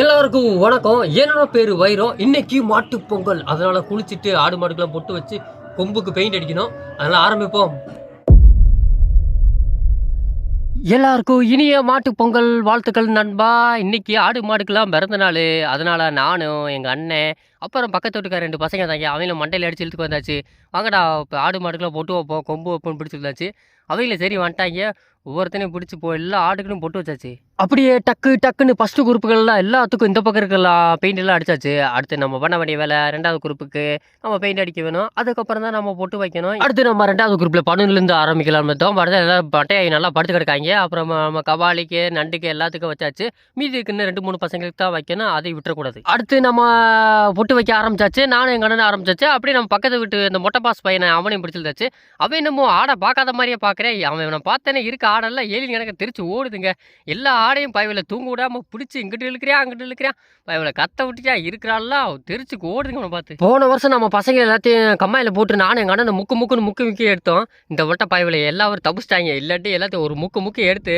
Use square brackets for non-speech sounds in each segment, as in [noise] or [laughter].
எல்லாருக்கும் வணக்கம். என்னோட பேர் வைரம் இன்னைக்கு மாட்டு பொங்கல். அதனால குளிச்சுட்டு ஆடு மாடுக்கெல்லாம் பொட்டு வச்சு கொம்புக்கு பெயிண்ட் அடிக்கணும். அதனால ஆரம்பிப்போம். எல்லாருக்கும் இனிய மாட்டு பொங்கல் வாழ்த்துக்கள் நண்பா. இன்னைக்கு ஆடு மாடுக்கெல்லாம் பிறந்த நாள். அதனால நானும் எங்கள் அண்ணன் அப்புறம் பக்கத்து வீட்டுக்கார ரெண்டு பசங்க தாங்க. அவங்களும் மண்டையில் அடிச்சு இழுத்துக்கு வந்தாச்சு. வாங்கடா இப்போ ஆடு மாடுக்கெல்லாம் பொட்டு வைப்போம். கொம்பு வைப்போம்னு பிடிச்சிருந்தாச்சு அவங்களே சரி வந்துட்டாங்க. ஒவ்வொருத்தனையும் பிடிச்சி போ எல்லா ஆடுகளும் பொட்டு வச்சாச்சு. அப்படியே டக்கு டக்குன்னு ஃபஸ்ட்டு குரூப்புகள்லாம் எல்லாத்துக்கும் இந்த பக்கம் இருக்கலாம் பெயிண்ட் எல்லாம் அடிச்சாச்சு. அடுத்து நம்ம பண்ண வேண்டிய வேலை ரெண்டாவது குரூப்புக்கு நம்ம பெயிண்ட் அடிக்க வேணும். அதுக்கப்புறம் தான் நம்ம பொட்டு வைக்கணும். அடுத்து நம்ம ரெண்டாவது குரூப்பில் பன்னெண்டுலேருந்து ஆரம்பிக்கலாம். தான் படுத்த எல்லாம் பட்டையாகி நல்லா படுத்து கிடக்காங்க. அப்புறம் நம்ம கபாலிக்கு நண்டுக்கு எல்லாத்துக்கும் வச்சாச்சு. மீதி இருக்குன்னு ரெண்டு மூணு பசங்களுக்கு தான் வைக்கணும். அதை விட்டுறக்கூடாது. அடுத்து நம்ம பொட்டு வைக்க ஆரம்பிச்சாச்சு. நானும் எங்கள் அண்ணன் ஆரம்பிச்சாச்சு. அப்படியே நம்ம பக்கத்து வீட்டு இந்த மொட்டை பாஸ் பையனை அவனையும் பிடிச்சிருந்தாச்சு. அவன் என்னமோ ஆடை பார்க்காத மாதிரியே பார்க்க பார்க்குறேன். அவன் இவனை பார்த்தேனே இருக்க ஆடெல்லாம் ஏழி எனக்கு தெரிச்சு ஓடுதுங்க. எல்லா ஆடையும் பயவில் தூங்க விடாம பிடிச்சி இங்கிட்டு இழுக்கிறியா அங்கிட்டு இழுக்கிறியா? பயவில் கத்த விட்டுச்சா இருக்கிறாள்லாம் தெரிச்சு ஓடுதுங்க அவனை பார்த்து. போன வருஷம் நம்ம பசங்க எல்லாத்தையும் கம்மாயில் போட்டு நானும் எங்கள் அண்ணன் முக்கு முக்குன்னு முக்கு முக்கி எடுத்தோம். இந்த வட்டம் பயவில் எல்லாரும் தப்பிச்சிட்டாங்க இல்லாட்டி எல்லாத்தையும் ஒரு முக்கு முக்கி எடுத்து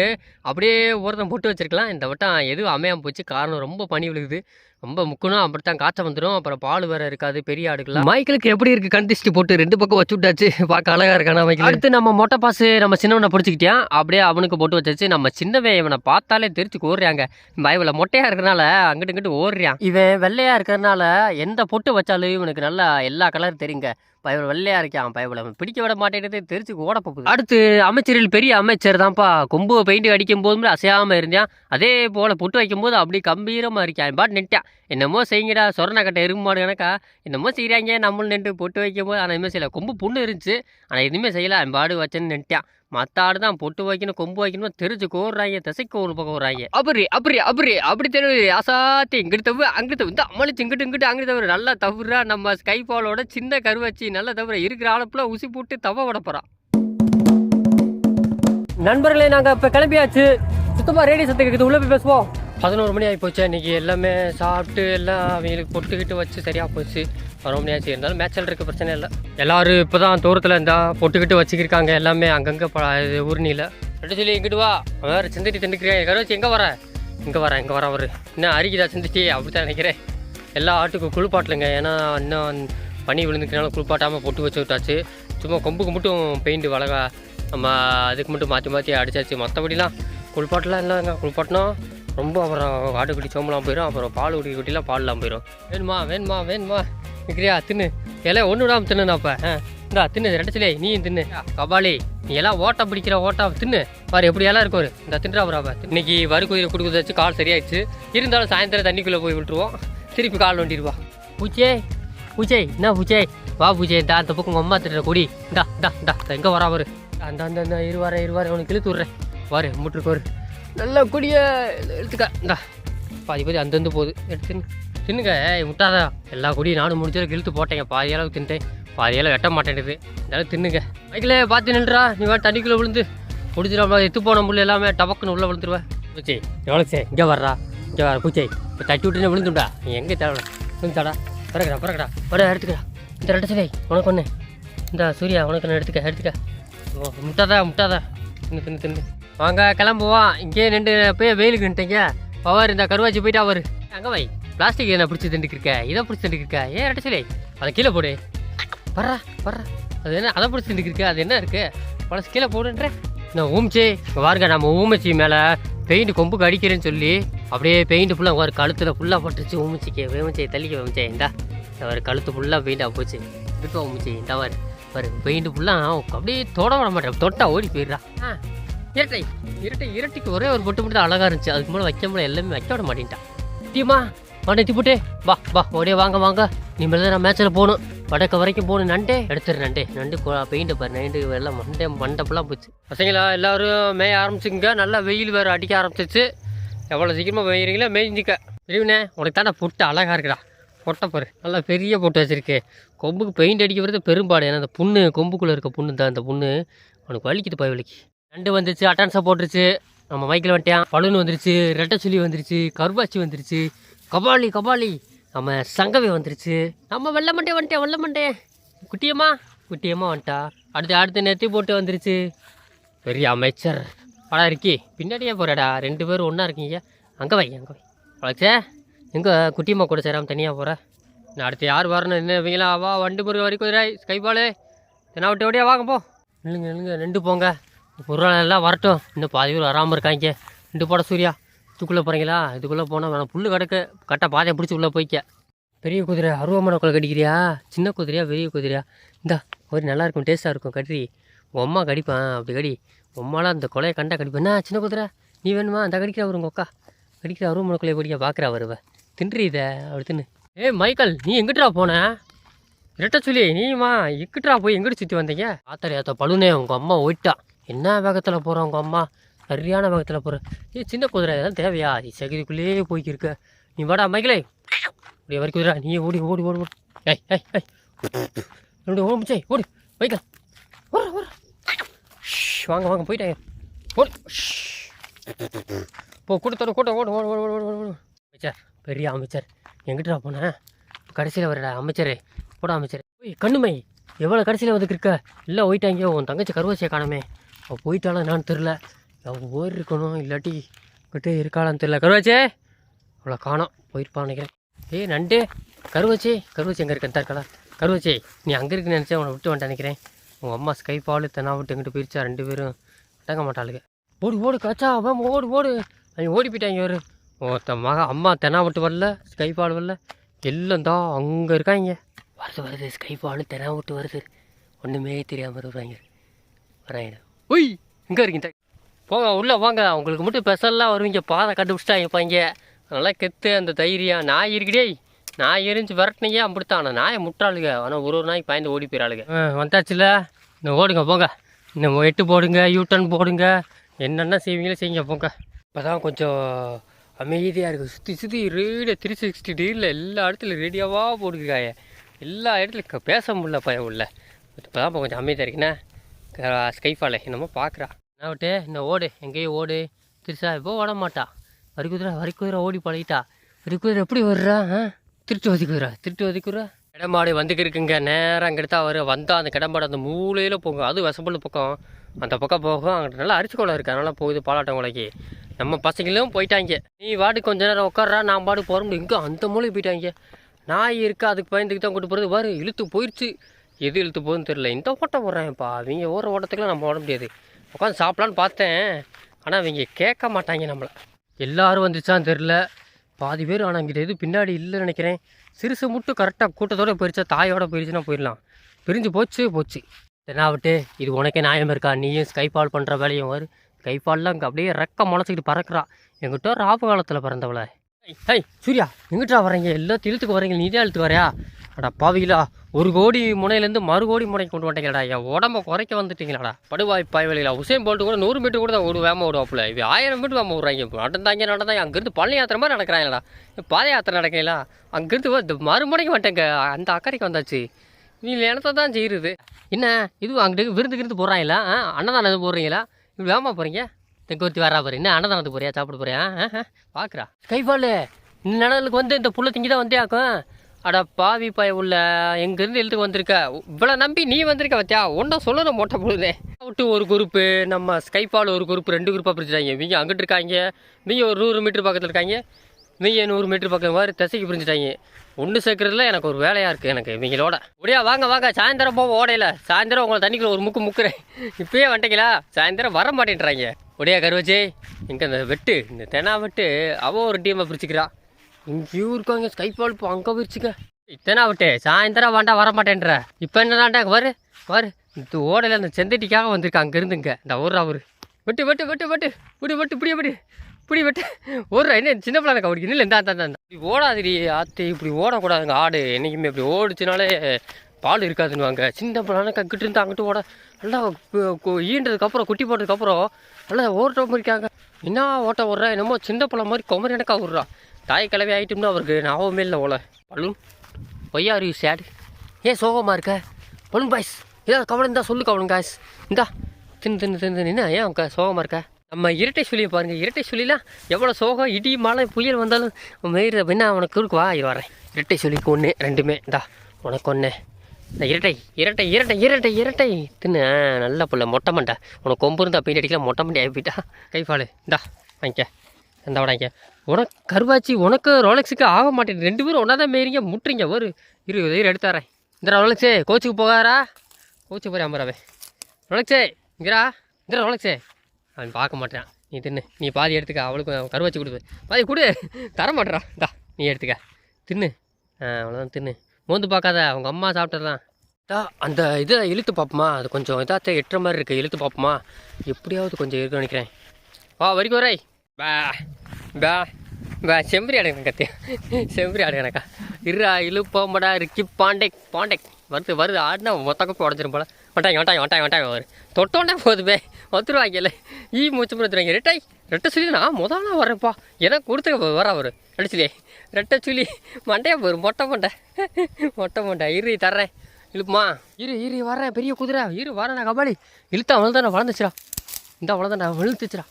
அப்படியே ஒருத்தன் போட்டு வச்சிருக்கலாம். இந்த வட்டம் எதுவும் அமையாமல் போச்சு. காரணம் ரொம்ப பனி விழுகுது. ரொம்ப முக்கணும் அப்படித்தான் காய்ச்சல் வந்துடும் அப்புறம் பால் வேற இருக்காது பெரிய ஆடுக்கலாம் மைக்கிளுக்கு எப்படி இருக்கு? கண் திஷ்டி போட்டு ரெண்டு பக்கம் வச்சு விட்டாச்சு. பார்க்க அழகா இருக்கானா மைக்கிள்? அடுத்து நம்ம மொட்டை பாசு நம்ம சின்னவனை பிடிச்சிக்கிட்டான் அப்படியே அவனுக்கு போட்டு வச்சாச்சு. நம்ம சின்னவன் இவனை பார்த்தாலே தெரிச்சு ஓடுறாங்க. பயவில் மொட்டையா இருக்கறனால அங்கிட்டு இங்கிட்டு ஓடுறான். இவன் வெள்ளையா இருக்கறனால எந்த பொட்டு வச்சாலும் இவனுக்கு நல்லா எல்லா கலர் தெரியுங்க. பயவில் வெள்ளையா இருக்கான் பயவில் பிடிக்க விட மாட்டேங்கிறது தெரிச்சு ஓட போகுது. அடுத்து அமைச்சரில் பெரிய அமைச்சர் தான்ப்பா. கொம்பு பெயிண்ட் அடிக்கும் போதும் அசையாம இருந்தான். அதே போல பொட்டு வைக்கும் போது அப்படி கம்பீரமா இருக்கான் பாட்டு நின்ட்டான். என்னமோ செய்யுங்கடா சொரண கட்ட மாடு கணக்கா? என்னமோ செய்கிறாங்க நம்மளும் நின்று பொட்டு வைக்கும் போது ஆனால் இனிமேல் செய்யல. கொம்பு புண்ணு இருந்துச்சு. ஆனால் எதுவுமே செய்யல. என் பாடு வச்சேன்னு நின்ட்டான். மற்ற ஆடு தான் பொட்டு வைக்கணும் கொம்பு வைக்கணும் தெரிஞ்சு கோர்றாங்க திசைக்கு ஒரு பக்கம் வர்றாங்க அப்படி அப்படி அப்படி அப்படி தெரியுது அசாத்தி இங்கிட்டு தவிர அங்கிட்டு தவிர இந்த அம்மளிச்சு இங்கிட்டு இங்கிட்டு அங்கிட்டு தவிர நல்லா தவிர நம்ம ஸ்கை பாலோட சின்ன கருவச்சி நல்லா தவிர இருக்கிற ஆளப்புல ஊசி போட்டு தவ விட போறான். நண்பர்களே நாங்கள் இப்போ கிளம்பியாச்சு. சுத்தமாக ரேடியோ சத்தம் கேட்குது உள்ளே போய் பேசுவோம். பதினோரு மணி ஆகி போச்சு. அன்றைக்கி எல்லாமே சாப்பிட்டு எல்லாம் அவங்களுக்கு பொட்டுக்கிட்டு வச்சு சரியாக போச்சு. பதினொரு ஆச்சு இருந்தாலும் மேட்ச்சல் இருக்க பிரச்சனை இல்லை. எல்லாரும் இப்போ தான் தூரத்தில் இருந்தால் பொட்டுக்கிட்டு வச்சுக்கிருக்காங்க. எல்லாமே அங்கங்கே ப இது ஊர்னியில் ரெண்டு சொல்லி இங்கிட்டு வா. வேறு சிந்திட்டு திண்டுக்கிறேன் கருவச்சு எங்கே வர? இங்கே வரேன் இங்கே வரேன் அவர். என்ன அரிக்குதா சிந்திச்சு? அப்படி தான் நினைக்கிறேன். எல்லா ஆட்டுக்கும் குளிப்பாட்டலுங்க. ஏன்னா இன்னும் பனி விழுந்துக்கிறனால குளிப்பாட்டாமல் பொட்டு வச்சு விட்டாச்சு. சும்மா கொம்புக்கு மட்டும் பெயிண்ட் வளகா நம்ம அதுக்கு மட்டும் மாற்றி மாற்றி அடிச்சாச்சு. மற்றபடிலாம் குளிப்பாட்டெலாம் இல்லைங்க குளிப்பாட்டினா ரொம்ப அப்புறம் ஆட்டுக்குட்டி சோம்பலாம் போயிடும் அப்புறம் பால் குட்டி குட்டிலாம் பால்லாம் போயிடும் வேணுமா வேணுமா வேணுமா? இருக்கிறியா தின்னு. எல்லாம் ஒன்று விடாமல் தின்னுண்ணா அப்போ ஆ. இந்தா தின்னு ரெட்டச்சிலே நீயும் தின்னு. கபாலி நீ எல்லாம் ஓட்டை பிடிக்கிற ஓட்டா தின்னு. பாரு எப்படி எல்லாம் இருக்கும் இந்த தின்றா அவ இன்னைக்கு வறுக்குதிரை கொடுக்குறது வச்சு கால் சரியாயிடுச்சு. இருந்தாலும் சாயந்தரம் தண்ணிக்குள்ளே போய் விட்டுருவோம். திருப்பி கால் வண்டிடுவா பூச்சே பூச்சே என்ன பூச்சே. வா பூச்சே இந்தா அந்த பக்கம் உங்க அம்மா திட்டுற கொடி. இந்தா இந்தா இந்தா எங்கே வரா வரு அந்த அந்த இருவார இருவார உனக்கு இழுத்து விட்றேன். வாரு முட்டுருக்கு வரு நல்லா கொடிய எடுத்துக்க இந்தா. பாதி பாதி அந்தந்து போகுது. எடுத்து தின்னு. தின்னுங்க. முட்டாதா எல்லா கொடியும் நானும் முடிஞ்சளவுக்கு இழுத்து போட்டேங்க. பாதி அளவு தின்ட்டேன் பாதி அளவு வெட்ட மாட்டேன்டுது இதெல்லாம் தின்னுங்க. மைக்கிலே பார்த்து நின்றா நீ வா தண்ணிக்குள்ளே விழுந்து. முடிச்சிடும் எத்து போன முள்ளு எல்லாமே டபக்குன்னு உள்ளே விழுந்துருவேன் பூச்சி எவ்வளோ சே இங்கே வர்றா. இங்கே வர பூச்சை. இப்போ தட்டி விட்டுன்னு விழுந்துடா நீ எங்கே தேவை? விழுந்தாடா பிறகுடா பிறகுடா. வர எடுத்துக்கடா. இந்த ரெண்டு சிலை உனக்கு ஒன்று இந்த சூர்யா உனக்கு எடுத்துக்க எடுத்துக்க. ஓ முட்டாதா முட்டாதா தின்னு தின்னு தின்னு. வாங்க கிளம்புவோம். இங்கேயே நின்று போய் வெயிலுக்கு நின்ட்டீங்க பவர் இந்த கருவாச்சி போயிட்டா அவர். அங்கே வை. பிளாஸ்டிக் என்ன பிடிச்சி திண்டுக்கிருக்க இதை பிடிச்சி திண்டுக்கிருக்க ஏன் ரெட்ட சிலை அதை கீழே போடு. வர்றா வர்றா. அது என்ன அதை பிடிச்சி திண்டுக்கிருக்க அது என்ன இருக்கு? பழசு கீழே போடுன்ற. நான் ஊமிச்சே? இங்க பாருங்க நம்ம ஊமிச்சி மேலே பெயிண்ட் கொம்புக்கு அடிக்கிறேன்னு சொல்லி அப்படியே பெயிண்ட் ஃபுல்லாக ஒரு கழுத்தில் ஃபுல்லாக போட்டுருச்சு ஊமிச்சிக்கு வேமிச்சே தள்ளிக்க வேமிச்சே இந்தா. ஒரு கழுத்து ஃபுல்லாக பெயிண்டாக போச்சு. விட்டு ஊமிச்சி இந்த மாதிரி பாரு பெயிண்ட் ஃபுல்லாக அப்படியே தொட விட மாட்டேன் தொட்டா ஓடி போயிடுறா. ஆ இரட்டை இரட்டை இரட்டைக்கு ஒரே ஒரு பொட்டு மட்டும் தான் அழகாக இருந்துச்சு. அதுக்கு மேலே வைக்க முடியல எல்லாமே வைக்க விட மாட்டேன்ட்டான் தீமா வண்டி திப்புட்டே வா வா ஓடியே வாங்க வாங்க. இனிமேல் தான் நான் மேட்ச்சில் போகணும். வடக்கு வரைக்கும் போகணும் நண்டே. எடுத்துரு நண்டே. நண்டு பெயிண்ட் பாரு நைண்டு எல்லாம் மண்டே மண்டப்பெல்லாம் போச்சு. பசங்களா எல்லாரும் மேய ஆரம்பிச்சுங்க நல்லா வெயில் வேறு அடிக்க ஆரம்பிச்சிச்சு. எவ்வளோ சீக்கிரமாக மேய்கிறீங்களோ மேய்ஞ்சிக்க. தெரியுண்ணே உனக்கு தானே பொட்டு அழகாக இருக்குடா. பொட்டை பாரு நல்லா பெரிய பொட்டு வச்சிருக்கு. கொம்புக்கு பெயிண்ட் அடிக்கிறது பெரும்பாடு. ஏன்னா அந்த புண்ணு கொம்புக்குள்ளே இருக்க புண்ணு தான் அந்த புண்ணு. உனக்கு வலிக்குது பய வலிக்கு நண்டு வந்துச்சு அட்டான்ஸை போட்டுருச்சு. நம்ம மைக்கில் வந்துட்டான் பலூன் வந்துருச்சு ரெட்டை சுழி வந்துருச்சு கருவாச்சி வந்துருச்சு. கபாலி கபாலி. நம்ம சங்கவி வந்துருச்சு. நம்ம வெள்ளமண்டே வந்துட்டேன் வெள்ளை மண்டே குட்டியம்மா குட்டியம்மா வந்துட்டா. அடுத்து அடுத்து நெத்தி போட்டு வந்துருச்சு. பெரிய அமைச்சர். படம் இருக்கி. பின்னாடியே போகிறடா ரெண்டு பேரும் ஒன்றா இருக்கீங்க. அங்கே வை அங்கே வை. வளர்ச்சே. எங்கே குட்டியம்மா கூட சேராமல் தனியாக போகிறேன் நான் அடுத்து யார் வரணும் என்ன வைங்களா வா வண்டு முருகன் வரைக்கும் குதிரை கைப்பால் என்ன விட்டு ஓடியா வாங்க போ. இல்லைங்க இல்லைங்க ரெண்டு போங்க. ஒரு நாள் எல்லாம் வரட்டும். இன்னும் பாதி பேர் வராமல் இருக்காங்க. ரெண்டு போட சூர்யா. இதுக்குள்ளே போகிறீங்களா இதுக்குள்ளே போனால் வேணாம். புல் கிடக்கு. கரெக்டாக பாதையை பிடிச்சி உள்ளே போய்க்க. பெரிய குதிரை அருவமான குலை கடிக்கிறியா? சின்ன குதிரையா பெரிய குதிரையா? இந்தா ஒரு நல்லா இருக்கும் டேஸ்ட்டாக இருக்கும் கட்டி உங்கள் அம்மா கடிப்பான் அப்படி கடி. உம்மாலாம் அந்த கொலையை கண்டா கடிப்பேன். என்ன சின்ன குதிரை? நீ வேணுமா? அந்த கடிக்கிற ஒரு உங்கள் அக்கா. கடிக்கிற அருவமான குலையை பிடிக்க பார்க்குறா வருவ. தின்றி இதை அப்படி தின்னு. ஏய் மைக்கேல் நீ எங்கிட்டா போன? இரட்ட சொல்லி நீமா எங்கிட்டா போய் எங்கிட்டு சுற்றி வந்தீங்க? ஆத்தாரி ஆத்தா பழுனே உங்கள் அம்மா ஓயிட்டா. என்ன வேகத்தில் போகிறோம் உங்கள் அம்மா? சரியான வேகத்தில் போகிற ஏ சின்ன குதிரை இதெல்லாம் தேவையா? நீ சகிதிக்குள்ளேயே போய்க்கிருக்க. நீ வாடா மைக்கிலே. இப்படி வரைக்கும் குதிரை நீ ஓடி ஓடி ஓடி ஓடி. ஏய் ஏய் ஏய். அப்படி ஓடிச்சே ஓடி மைக்கேல். ஓட ஓட வாங்க வாங்க போயிட்டாங்க ஓடி ஷ். போ கூட்டத்தோட கூட்டம் ஓடு ஓடு ஓடு ஓடு ஓடு ஓடு. அமைச்சர் பெரிய அமைச்சர். எங்கிட்டா போனேன் கடைசியில் வரடா அமைச்சரே. போட அமைச்சர். ஓய் கண்ணுமை எவ்வளோ கடைசியில் வந்துட்டு இல்லை போயிட்டாங்க. உன் தங்கச்சி கருவாசியை காணமே. அவள் போயிட்டாலும் என்னான்னு தெரில அவங்க ஓடி இருக்கணும் இல்லாட்டி விட்டு இருக்காளான்னு தெரில கருவாச்சே அவ்வளோ காணோம். போயிருப்பான்னு நினைக்கிறேன். ஏய் நண்டு கருவாச்சி கருவாச்சி எங்கே இருக்கேன் இருக்கலாம் கருவாச்சி நீ அங்கே இருக்குன்னு நினச்சேன் உன்னை விட்டு வந்துட்டு நினைக்கிறேன். உங்கள் அம்மா ஸ்கை பால் தென்னா விட்டு எங்கிட்ட போயிருச்சா? ரெண்டு பேரும் அடங்க மாட்டாளுங்க. ஓடு ஓடு கச்சா அவன் ஓடு ஓடு. அவங்க ஓடி போயிட்டாங்க இவர் ஒருத்த மக அம்மா தென்னா விட்டு வரல ஸ்கை பால் வரல. எல்லாம் தான் அங்கே இருக்காங்க. வருது வருது ஸ்கை பால் தெனா விட்டு வருது. ஒன்றுமே தெரியாமல் வருவாங்க. வராங்க. ஒய் எங்கே இருக்கீங்க போங்க உள்ளே வாங்க உங்களுக்கு மட்டும் ஸ்பெஷலாக வருவீங்க. பாதை கண்டுபிடிச்சிட்டாங்க இருப்பாங்க நல்லா கெத்து அந்த தைரியம். நாய் இருக்குடே நாய் எரிஞ்சு விரட்டினீங்க அப்படித்தான் ஆனால் நாயை முட்டாளுங்க ஆனால் ஒரு ஒரு நாய்க்கு பயந்து ஓடி போயிடாளுங்க வந்தாச்சுல. இந்த ஓடுங்க போங்க. இந்த எட்டு போடுங்க யூட்டன் போடுங்க. என்னென்ன செய்வீங்களோ செய்யுங்க போங்க. இப்போ தான் கொஞ்சம் அமைதியாக இருக்குது சுற்றி சுற்றி ரேடியோ த்ரீ சிக்ஸ்டி டிகிரியில் எல்லா இடத்துலையும் ரேடியோவாக போட்டுருக்காங்க எல்லா இடத்துலையும் பேச முடியல பையன் உள்ள. இப்போ தான் கொஞ்சம் அமைதியாக இருக்குண்ணே ஸ்கைஃபால என்னமோ பார்க்குறா விட்டு இந்த ஓடு எங்கேயும் ஓடு. திருச்சா இப்போ ஓட மாட்டா. வரிக்குதிரை வரிக்குதிரை ஓடி பழகிட்டா. வரிக்குதிரை எப்படி வர்றா ஆ? திருட்டு ஒதுக்குறா திருட்டு ஒதுக்குறா கிடமாடு வந்துக்கிருக்குங்க நேரம் அங்கிட்ட அவர் வந்தால் அந்த கிடமாடு அந்த மூலையில் போகும் அது விசப்பள்ளு பக்கம். அந்த பக்கம் போகும். அங்கிட்ட நல்லா அரிசி குளம் இருக்குது அதனால போகுது பாலாட்டம் உலகி நம்ம பசங்களும் போயிட்டாங்க. நீ வாடு கொஞ்ச நேரம் உட்கார்றா நான் பாடு போகிற முடியும். இங்கே அந்த மூலைக்கு போயிட்டாங்க. நாய் இருக்கா அதுக்கு பயந்துக்கு தான் கொண்டு போகிறது பாரு இழுத்து போயிடுச்சு எது இழுத்து போகுதுன்னு தெரியல. இந்த ஓட்டம் போடுறேன்ப்பா அவங்க ஓடுற ஓட்டத்துக்குலாம் நம்ம ஓட முடியாது. உட்காந்து சாப்பிட்லான்னு பார்த்தேன். ஆனால் அவங்க கேட்க மாட்டாங்க நம்மளை. எல்லோரும் வந்துச்சான்னு தெரில பாதி பேர் ஆனால் இங்கிட்ட எதுவும் பின்னாடி இல்லைன்னு நினைக்கிறேன். சிறுசு மட்டும் கரெக்டாக கூட்டத்தோட போயிடுச்சா தாயோட போயிடுச்சுன்னா போயிடலாம். பிரிஞ்சு போச்சு போச்சு. தென்னாவட்டு இது உனக்கே நியாயம் இருக்கா? நீயும் ஸ்கைபால் பண்ணுற வேலையும் வரு. ஸ்கைபால்லாம் இங்கே அப்படியே ரெக்க முளைச்சிக்கிட்டு பறக்குறா. எங்கிட்ட ராப காலத்தில் பிறந்தவள. ஐய் சூர்யா எங்கிட்டா வரீங்க எல்லாத்தையும் இழுத்துக்கு வரீங்க நீ தான் இழுத்துக்கு வரையா அடா பாவிகளா ஒரு கோடி முனையிலேருந்து மறு கோடி முனைக்கு கொண்டு வந்துட்டீங்களாடா என் உடம்ப குறைக்க வந்துட்டீங்களாடா. படுவாய் பாய்வழிகளா உசேன் போல்ட்டு கூட நூறு மீட்டர் கூட தான் ஓடு வேமா ஓடுவாப்புல. இது ஆயிரம் மீட்டர் வேமா ஓடுறாங்க. இப்போ நடந்தாங்க நடந்தாங்க அங்கேருந்து பழனி யாத்திரை மாதிரி நடக்கிறாங்களா பாத யாத்திரை நடக்கீங்களா அங்கேருந்து இந்த மறுமுனைக்கு வந்துட்டேங்க. அந்த அக்கறைக்கு வந்தாச்சு. நீ எனத்தை தான் செய்யுது என்ன? இது அங்கிட்டு விருந்து கிருந்து போடுறாங்களா? ஆ அன்னதானம் எதுவும் போடுறீங்களா? இப்படி வேமா போகிறீங்க தெங்கொத்தி வரா பாரு. என்ன அன்னதானத்துக்கு போறியா? சாப்பிட போறியா? பார்க்குறா கைபால் இந்த நிலலுக்கு வந்து இந்த புள்ள திங்கி தான் வந்தே ஆக்கும் அட பாவி பாய உள்ள எங்கேருந்து எழுத்துக்கு வந்திருக்க? இவ்வளோ நம்பி நீ வந்திருக்க வத்தியா ஒன்றா சொல்லணும் மொட்டை பொழுதே. விட்டு ஒரு குரூப்பு நம்ம ஸ்கைபால் ஒரு குரூப் ரெண்டு குரூப்பாக பிரிச்சுட்டாங்க இவங்க அங்கிட்டு இருக்காங்க இவங்க ஒரு நூறு மீட்டர் பக்கத்தில் இருக்காங்க இவங்க நூறு மீட்டர் பக்கம் மாதிரி திசைக்கு பிரிஞ்சுட்டாங்க. ஒன்று சேர்க்கறதுல எனக்கு ஒரு வேலையாக இருக்குது எனக்கு இவங்களோட. ஒடியா வாங்க வாங்க சாயந்தரம் போக ஓடையில. சாயந்தரம் உங்களை தண்ணிக்குள்ள ஒரு முக்கு முக்குறேன். இப்பயே வந்துட்டீங்களா? சாயந்தரம் வர மாட்டேன்றாங்க ஒடியா கருவச்சே இங்கே இந்த வெட்டு இந்த தெனா வெட்டு அவன் ஒரு டீமை பிரிச்சுக்கிறா. இங்கேயும் இருக்காங்க ஸ்கைபால் இப்போ அங்கே போயிடுச்சுக்க இத்தனை விட்டு சாயந்தரம் வேண்டாம் வரமாட்டேன்ற. இப்போ என்னடாண்டா வரு வரு. இந்த ஓடையில் அந்த செந்தட்டிக்காக வந்திருக்கா அங்கேருந்துங்க. இந்த ஒரு அவரு வெட்டு வெட்டு வெட்டு வெட்டு. விடு வெட்டு இப்படி விடு இப்படி வெட்டு. ஒரு என்ன சின்ன பிள்ளை அவருக்கு? இல்லை இந்த அந்த இப்படி ஓடாதுடி ஆத்தி இப்படி ஓடக்கூடாதுங்க. ஆடு என்றைக்குமே இப்படி ஓடிச்சுனாலே பால் இருக்காதுன்னுவாங்க. சின்ன பிள்ளை கக்கிட்டு இருந்து அங்கிட்டு ஓட. நல்லா ஈன்றதுக்கப்புறம் குட்டி போட்டதுக்கப்புறம் நல்லா மாதிரி இருக்காங்க என்ன ஓட்டம் விட்றா என்னமோ சின்ன பிள்ளை மாதிரி குமரி எனக்கா விட்றா தாய் கிளவி ஆகிட்டோம்னா அவருக்கு ஞாபகமே இல்லை போல. பலூன் பொய்யா ஆர் யூ சேட் ஏன் சோகமாக இருக்க? பலூன் பாய்ஸ் ஏதாவது கவலை இருந்தால் சொல்லு கவலை காய்ஸ் இந்தா தின்னு தின்னு தின்னு தின்னு என்ன ஏன் அவங்க சோகமாக இருக்க? நம்ம இரட்டை சொல்லியை பாருங்கள் இரட்டை சொல்லிலாம் எவ்வளோ சோகம்? இடி மழை புயல் வந்தாலும் மயிர் அப்படின்னா உனக்கு இருக்கு வா இரு வரேன். இரட்டை சொல்லிக்கு ஒன்று ரெண்டுமே. இந்தா உனக்கு ஒன்று இந்த இரட்டை இரட்டை இரட்டை இரட்டை இரட்டை. தின்னு ஆ, நல்ல பிள்ளை மொட்டை மண்டை. உனக்கு கொம்பு இருந்தால் பெயிண்ட் அடிக்கல மொட்டை மண்டை ஆகி போயிட்டா கைஃபாலு இந்தா வாங்கிக்க. இந்த வடாங்க. உனக்கு கருவாச்சி உனக்கு ரோலெக்ஸுக்கு ஆக மாட்டேங்குது ரெண்டு பேரும் ஒன்றா தான் மேரிங்க முட்டுறீங்க. ஒரு இரு இரு எடுத்தாரேன் இந்த ரோலெக்ஸே கோச்சுக்கு போகாரா கோச்சு போய் அமராவே ரோலெக்ஸே இங்கரா இந்த ரோலெக்ஸே. அவன் பார்க்க மாட்டான் நீ தின்னு. நீ பாதி எடுத்துக்க. அவளுக்கு கருவாச்சி கொடு பாதி கொடு. தர மாட்டேறான் தா நீ எடுத்துக்க. தின்னு. ஆ அவ்வளோதான் தின்னு. மோந்து பார்க்காத. அவங்க அம்மா சாப்பிட்டதான் தா அந்த இதை இழுத்து பார்ப்போமா? அது கொஞ்சம் இதாக எட்டுற மாதிரி இருக்குது இழுத்து பார்ப்போமா? எப்படியாவது கொஞ்சம் இருக்குன்னு நினைக்கிறேன். வா வரைக்கும் வரை. பா. பா பா செம்பரி அடங்க கத்தி செம்பரி அடங்கனக்கா இருறா இழுப்போம்படா ரிக்கி பாண்டேக் பாண்டே. வருது வருது ஆடினா மொத்த கப்பு உடஞ்சிரும் போல. வட்டாங்க வட்டாங்க வட்டாங்க வட்டாங்க வரு தொட்டோண்டே போதுமே வந்துருவாங்கல்ல ஈ மூச்சு முடிச்சுருவாங்க ரெட்டாய் ரெட்டை சொல்லி நான் முதல் நாள் வரேன்ப்பா எனக்கு கொடுத்து வர அவர். அடிச்சுலே ரெட்டை சுழி மண்டையா போரு மொட்டை மண்டை மொட்டை மண்டை இரு தர்றேன். இழுப்புமா? இரு இரு வரேன் பெரிய குதிரை. இரு வரேன் நான் கபாலி. இழுத்தா அவ்வளோதான் வளர்ந்துச்சுரா இந்த அவ்வளோதான் விழுத்துச்சுடா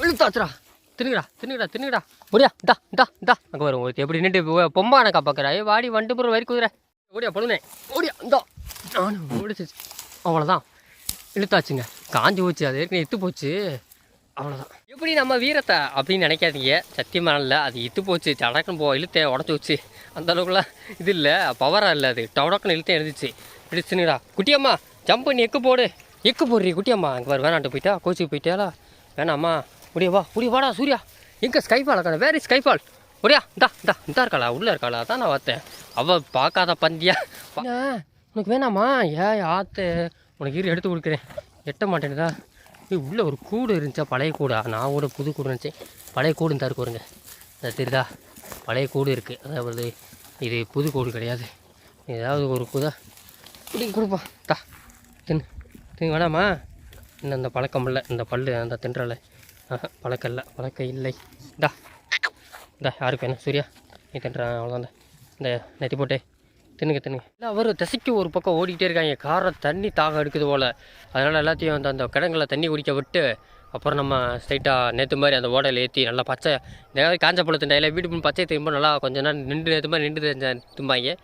விழுத்தாச்சுடா தின்னுடா தின்னுடா தின்னுடா முடியா இந்தா இந்தா இந்தா அங்கே வரும் ஒருத்தி எப்படி நின்று பொம்பானக்கா பார்க்குறா ஏ வாடி வண்டு புறம் வரி குதிரை. ஓடியா பொழுதே ஓடியா இந்தா. நானும் ஓடிச்சிச்சு. அவ்வளோதான் இழுத்தாச்சுங்க. காஞ்சி போச்சு அது ஏற்கனவே இத்து போச்சு. அவ்வளோதான் எப்படி நம்ம வீரத்தை அப்படின்னு நினைக்காதீங்க. சத்தியமான இல்லை அது இத்து போச்சு. டடக்குன்னு போ இழுத்தே உடச்சி வச்சு. அந்த அளவுக்குலாம் இது இல்லை பவராக இல்லை அது. டடக்குன்னு இழுத்தே எழுந்துச்சு. இழுச்சுனுடா குட்டியம்மா ஜம்ப் பண்ணி எக்கு போடு. எக்கு போடுறீ குட்டியம்மா. அங்கே வேறு வேணாண்டு போயிட்டா கோச்சிக்கு போயிட்டாலா வேணாம்மா. ஒடியா வா ஒடியா வாடா சூர்யா. எங்கே ஸ்கைஃபால் இருக்கான வேறு ஸ்கைஃபால் ஒடியா இந்தா இந்தா இந்தா இருக்காளா? உள்ளே இருக்காளா? தான் நான் பார்த்தேன். அவள் பார்க்காத பந்தியா? உனக்கு வேணாமா? ஏ ஆத்து. உனக்கு இரு எடுத்து கொடுக்குறேன். எட்ட மாட்டேனுதா ஏய் உள்ளே ஒரு கூடு இருந்துச்சா? பழைய கூடா? நான் கூட புது கூடு நினச்சேன். பழைய கூடு இருந்தா இருக்கு வருங்க அது தெரியுதா? பழைய கூடு இருக்குது அதாவது இது புது கூடு கிடையாது. ஏதாவது ஒரு கூதா இப்படி கொடுப்பா தா தின்னு. தின்னு வேணாமா? இன்னும் அந்த பழக்கம் இல்லை. இந்த பல்லு அந்த தின்றலை. [laughs] ஆஹா பழக்கம் இல்லை. பழக்கம் இல்லை டா இந்தா யாருக்கு வேணும்? சூர்யா நீ தின்றான் அவ்வளோதான் இந்த. நெத்தி போட்டே தின்னுங்க தின்னுங்க. இல்லை அவர் திசைக்கு ஒரு பக்கம் ஓடிக்கிட்டே இருக்காங்க. காரம் தண்ணி தாகம் எடுக்குது போல். அதனால் எல்லாத்தையும் அந்த அந்த கிடங்குல தண்ணி குடிக்க விட்டு அப்புறம் நம்ம ஸ்ட்ரைட்டாக நேற்று மாதிரி அந்த ஓடையில் ஏற்றி நல்லா பச்சை இந்த மாதிரி காஞ்ச பழத்து வீட்டு முன் பச்சை திரும்ப நல்லா கொஞ்சம் நேரம் நின்று நேற்று மாதிரி நின்று தெரிஞ்ச திம்பாங்க.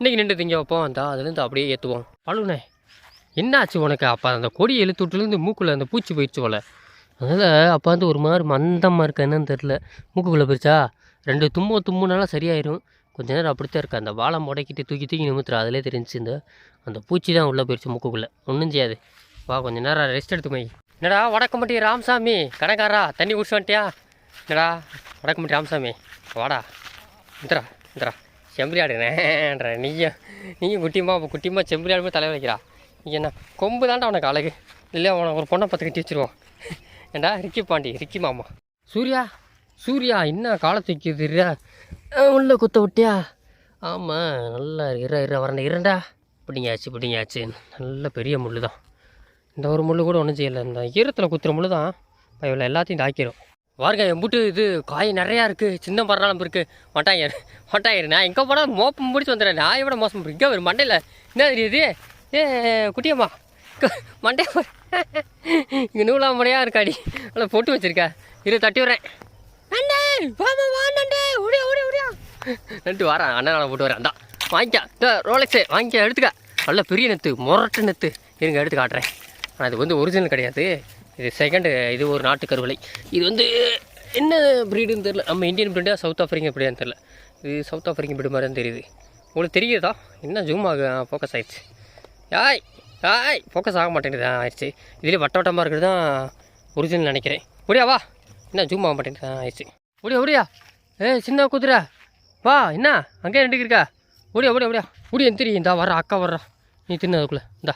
இன்றைக்கி நின்று திங்க வைப்போம். அந்த அதுலேருந்து அப்படியே ஏற்றுவோம் பழுனே என்னாச்சு உனக்கு? அப்போ அந்த கொடி இழுத்து விட்டுலேருந்து மூக்கில் அந்த பூச்சி போயிடுச்சு போல. அதனால் அப்போ வந்து ஒரு மாதிரி மந்தமாக இருக்கா என்னன்னு தெரில மூக்குக்குள்ளே போயிடுச்சா ரெண்டு தும்பம் தும்புனாலும் சரியாயிடும் கொஞ்ச நேரம் அப்படித்தான் இருக்கா. அந்த வாழை முடக்கிட்டு தூக்கி தூக்கி நிமித்துறா. அதிலே தெரிஞ்சிச்சு இந்த அந்த பூச்சி தான் உள்ளே போயிடுச்சு மூக்குக்குள்ளே. ஒன்றும் செய்யாது வா கொஞ்ச நேரம் ரெஸ்ட் எடுத்துமை என்னடா வடக்கம்பட்டி ராமசாமி. கடைக்காரா தண்ணி குடிச்சு வந்துட்டியா? என்னடா வடக்கம்பட்டி ராமசாமி. வாடா. Indera Indera செம்பரி ஆடுறேன்ற. நீயும் நீயும் குட்டிமா அப்போ செம்பரி ஆடுமே தலை வைக்கிறா நீ என்ன கொம்பு தாண்டா உனக்கு அழகு. இல்லை உனக்கு ஒரு பொண்ணை பார்த்து கட்டி வச்சுருவோம். ஏண்டா ரிக்கி பாண்டி ரிக்கி மாமா. சூர்யா சூர்யா என்ன காலத்துக்கு உள்ளே குத்த விட்டியா? ஆமாம் நல்லா இற இற வரண்ட இரண்டா பிடிங்காச்சு பிடிங்காச்சு நல்ல பெரிய முள் தான் இந்த ஒரு முள் கூட ஒன்றும் செய்யலை. இந்த ஈரத்தில் குத்துற முள் தான் இவ்வளோ எல்லாத்தையும் தாக்கிடும் வாருங்க எம்புட்டு இது காய் நிறையா இருக்குது சின்ன மரணம் இருக்குது மட்டாயிரு மட்டாயிரு நான் எங்கே போனால் மோப்பம் முடிச்சு வந்துடுறேன். நான் விட மோசம். இங்கே ஒரு மண்டையில். என்ன தெரியுது ஏ குட்டியம்மா. மண்டே இங்கே நூலாமடையாக இருக்காடி. நல்லா போட்டு வச்சிருக்கா. இரு தட்டி விட்றேன். நண்டே வாமா வா நண்டே ஓடியா ஓடியா ஓடியா. நண்டு வரேன். அண்ணன் போட்டு வரேன். தான் வாங்கிக்க. ரோலெக்ஸு வாங்கிக்க எடுத்துக்க. நல்ல பெரிய நெத்து முரட்டு நெத்து. இருங்க எடுத்து காட்டுறேன். ஆனால் இது வந்து ஒரிஜினல் கிடையாது. இது செகண்டு இது ஒரு நாட்டு கருவலை. இது வந்து என்ன ப்ரீடுன்னு தெரில நம்ம இந்தியன் ப்ரீடா சவுத் ஆஃப்ரிக்கன் ப்ரீடான்னு தெரில இது சவுத் ஆஃப்ரிக்கன் ப்ரீடு மாதிரி தான் தெரியுது. உங்களுக்கு தெரியுதா? என்ன ஜூம் ஆக ஃபோக்கஸ் ஆயிடுச்சு. யாய்! ஆய் ஃபோக்கஸ் ஆக மாட்டேங்குது ஆ, ஆயிடுச்சு. இதுலேயே வட்ட வட்டமாக இருக்கிறது தான் ஒரிஜினல் நினைக்கிறேன். ஒடியா வா. என்ன ஜூம் ஆக மாட்டேங்குது ஆயிடுச்சு. ஒடியா ஒடியா ஏ சின்ன குதிரை. வா என்ன? அங்கேயே ரெண்டு இருக்கா? ஓடியா ஓடியா ஓடியா. ஓடியா இந்தா வர்ற அக்கா வர்றா. நீ தின்னு அதுக்குள்ளே. இந்தா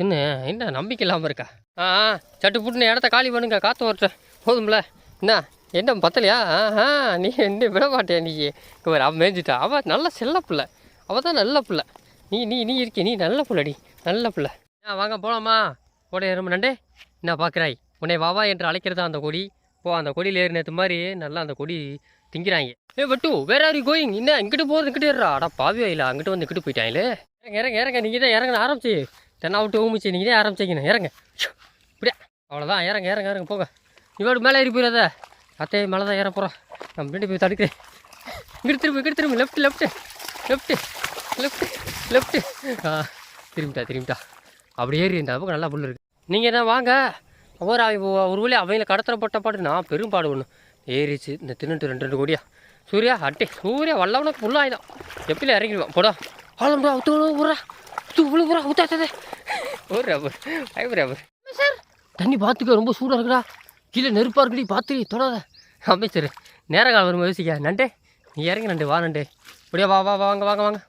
தின்னு. என்ன நம்பிக்கை இல்லாமல் இருக்கா? ஆ ஆ, சட்டு புட்டுன்னு இடத்த காலி பண்ணுங்க காற்று வரட்டும். போதும்ல. என்ன என்ன பத்தலையா? ஆஹா நீ என்ன விட மாட்டியா நீ அவன் மேய்ஞ்சிட்டா அவள் நல்ல செல்ல பிள்ளை. அவள் தான் நல்ல பிள்ளை. நீ நீ நீ இருக்கிய நீ நல்ல புள்ளடி நல்ல புள்ள. ஆ வாங்க போகலாமா கோடை எறும்பு நண்டே. என்ன பார்க்குறாய் உன்னை வாவா என்று அழைக்கிறதா அந்த கொடி? போ அந்த கொடியில் ஏறினது நேற்று மாதிரி நல்லா அந்த கொடி திங்கிறாங்க ஏ பட்டு வேற ஆர் யூ கோயிங் என்ன இங்கிட்டு போகிறது இங்கிட்டு ஏறா அடா பாவியா இல்லை அங்கிட்டு வந்து இங்கிட்டு போயிட்டாங்களே இறங்க இறங்க இறங்க நீங்கள் தான் இறங்கின ஆரம்பிச்சு. தென்னா விட்டு ஊமிச்சு நீங்கள் தான் ஆரம்பிச்சிக்கணும் இறங்க. இப்படியா? அவ்வளோதான் இறங்க இறங்க இறங்க போங்க. இவ்வளோ மேலே ஏறி போயிடாத. அத்தையே மேலே தான் ஏற போகிறோம் நான் பின்னாடி போய் தடுக்கிறேன். இங்கிட்டு திரும்ப இங்கிட்டு திரும்ப left left left left left ஆ திரும்பிட்டா திரும்பிட்டா. அப்படி ஏறி இந்த பக்கம் நல்லா புல் இருக்குது நீங்கள் என்ன வாங்க. ஒரு அவ- ஒரு வழி அவங்கள கடத்துற போட்ட பாட்டு நான் பெரும் பாடு ஒன்று ஏறிச்சு இந்த தின்னுட்டு ரெண்டு ரெண்டு கோடியா. சூர்யா அட்டே. சூர்யா வல்லவனுக்கு ஃபுல்லாகிடும் எப்படி இறங்கிடுவான்? போடா. ஆளும்டா அவுத்து ஊரா இவ்வளோ ஊரா ஊத்தாத்ததே ஒரு ரப்பர் ஐம்பது ரப்பர் சார் தண்ணி பார்த்துக்க ரொம்ப சூடாக இருக்குடா. கீழே நெருப்பாக இருக்குடி பார்த்து தொடாத. அமைச்சர் நேர காலம் வரும்போது யோசிக்க நண்டே நீ இறங்கி நண்டு வா நண்டு. அப்படியே வா வா வா, வாங்க வாங்க வாங்க.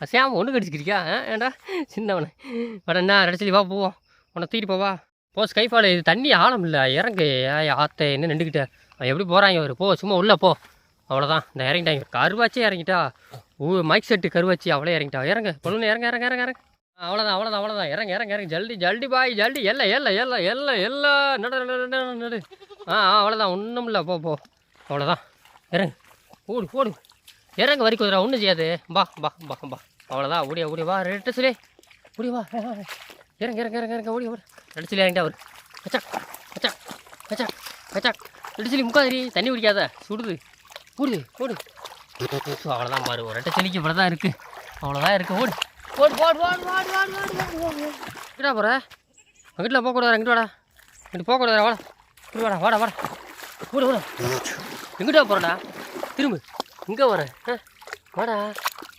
அசையாம ஒன்று கடிச்சிக்கிறியா ஏண்டா? ஏன்டா சின்னவனை. வட என்ன அடிச்சலி வா போவோம் உன்னை தூக்கிட்டு போவா போ ஸ்கைஃபால் இது தண்ணி ஆழம் இல்லை இறங்கு ஏய், ஆத்த என்ன நின்றுக்கிட்ட அவன் எப்படி போகிறாங்க அவர் போ சும்மா உள்ளே போ. அவ்வளோதான் இந்த இறங்கிட்டாங்க. கருவாச்சே இறங்கிட்டா. ஊ மைக் செட்டு கருவாச்சி அவளே இறங்கிட்டா. இறங்க. பொண்ணு இறங்க இறங்க இறங்க இறங்க. அவ்வளோதான் அவ்வளோதான் அவ்வளோதான் இறங்க இறங்க இறங்க. ஜல்டி ஜல்டி பாய் ஜல்டி எல்லாம் எல்லாம் எல்ல எல்ல எல்லாம் நடு நடு நடு நடு ஆ ஆ அவ்வளோதான் ஒன்றும் இல்லை போ போ. அவ்வளோதான் இறங்கு. ஓடு ஓடு. இறங்க வரி குதிரா ஒன்றும் செய்யாது. பா பா பா பா அவ்வளோதான் ஓடியா ஓடி வா. ரெட்டு சொல்லி. ஓடி வா. இறங்க இறங்க இறங்க இறங்க. ஓடி ஓடி. ரெட்டு சொல்லி இறங்கிட்டா அவர். கச்சா கச்சா கச்சா கச்சா. ரெட்டு சொல்லி முக்காதிரி தண்ணி குடிக்காத. சுடுது. ஓடு ஓடு. அவ்வளோதான் பாரு. ஒரு ரெட்டை செடிக்கு இவ்வளோ தான் இருக்குது அவ்வளோதான் இருக்குது ஓடு ஓடு ஓடு ஓடு ஓடு ஓடு ஓடு ஓடு எங்கடா போகிற அங்கிட்ட போகக்கூடாது? அங்கிட்டு வாடா. இங்கிட்டு போகக்கூடாது? வாடா. வாடா வாடா வாடா. ஓடு ஓடு. எங்கிட்டா போகிறடா திரும்ப. இங்கே வரேன் ஆ வாடா.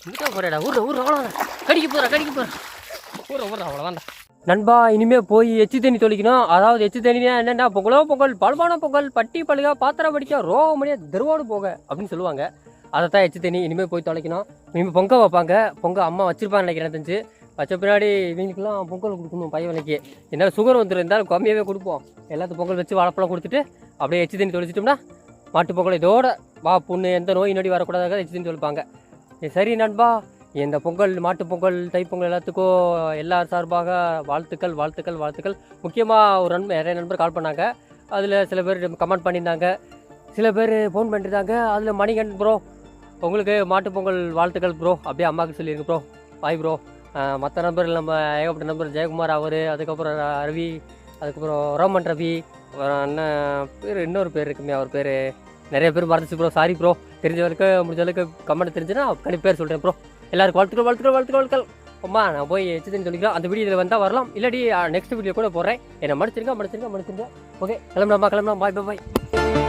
எங்கிட்டா போகிறடா ஊர்ற ஊர்ற அவ்வளோடா கடிக்க போகிறேன் கடிக்க போகிறேன் ஊர்ற ஊர்ற அவ்வளோதான்டா நண்பா இனிமே போய் எச்சி தண்ணி தொளிக்கணும் அதாவது எச்சு தண்ணினா என்னென்னா பொங்கலோ பொங்கல் பல்பான பொங்கல் பட்டி பழுகா பாத்திரம் படிக்க ரோகமணியா திருவாடு போக அப்படின்னு சொல்லுவாங்க. அதை தான் எச்சு தண்ணி இனிமேல் போய் தொலைக்கணும். இனிமேல் பொங்கல் வைப்பாங்க. பொங்கல் அம்மா வச்சிருப்பான்னு நினைக்கிறேன் தெரிஞ்சு. வச்ச பின்னாடி இவங்களுக்குலாம் பொங்கல் கொடுக்கணும் பையனுக்கு விலைக்கு. என்ன சுகர் வந்துருந்தாலும் கம்மியாகவே கொடுப்போம். எல்லாத்துக்கும் பொங்கல் வச்சு வாழைப்பழம் கொடுத்துட்டு அப்படியே எச்சி தண்ணி தொளிச்சிட்டோம்னா மாட்டு பொங்கல் இதோட வா புண்ணு எந்த நோய் நொடி வரக்கூடாதாக எச்சுன்னு சொல்லுவாங்க. சரி நண்பா இந்த பொங்கல் மாட்டுப்பொங்கல் தைப்பொங்கல் எல்லாத்துக்கும் எல்லார் சார்பாக வாழ்த்துக்கள் வாழ்த்துக்கள் வாழ்த்துக்கள். முக்கியமாக ஒரு நண்பர் நிறைய நண்பர் கால் பண்ணாங்க. அதில் சில பேர் கமெண்ட் பண்ணியிருந்தாங்க. சில பேர் ஃபோன் பண்ணியிருந்தாங்க. அதில் மணிகன் ப்ரோ உங்களுக்கு மாட்டுப்பொங்கல் வாழ்த்துக்கள் ப்ரோ அப்படியே அம்மாவுக்கு சொல்லியிருங்க ப்ரோ பாய் ப்ரோ மற்ற நண்பர்கள் நம்ம ஏகப்பட்ட நண்பர் ஜெயக்குமார் அவர் அதுக்கப்புறம் ரவி அதுக்கப்புறம் ரோமன் ரவி அப்புறம் அண்ணன் பேர் இன்னொரு பேர் இருக்குமே அவர் பேர் நிறைய பேர் மறந்துச்சு ப்ரோ சாரி ப்ரோ தெரிஞ்ச வரைக்கும் முடிஞ்ச அளவுக்கு கமெண்ட் தெரிஞ்சுன்னா கண்டிப்பாக பேர் சொல்கிறேன் ப்ரோ எல்லாருக்கும் வாழ்த்துக்கள் வாழ்த்துக்கள் வாழ்த்துக்கள் வாழ்த்துக்கள். அம்மா நான் போய் எச்சுன்னு சொல்லிக்கலாம் அந்த வீடியோ இதில் வந்தால் வரலாம். இல்லாட்டி நெக்ஸ்ட் வீடியோ கூட போடுறேன். என்னை மடிச்சிருக்கா மடிச்சிருக்கா மடிச்சிருக்கேன் ஓகே கிளம்பலாமா கிளம்பலாம்? பாய் பாய்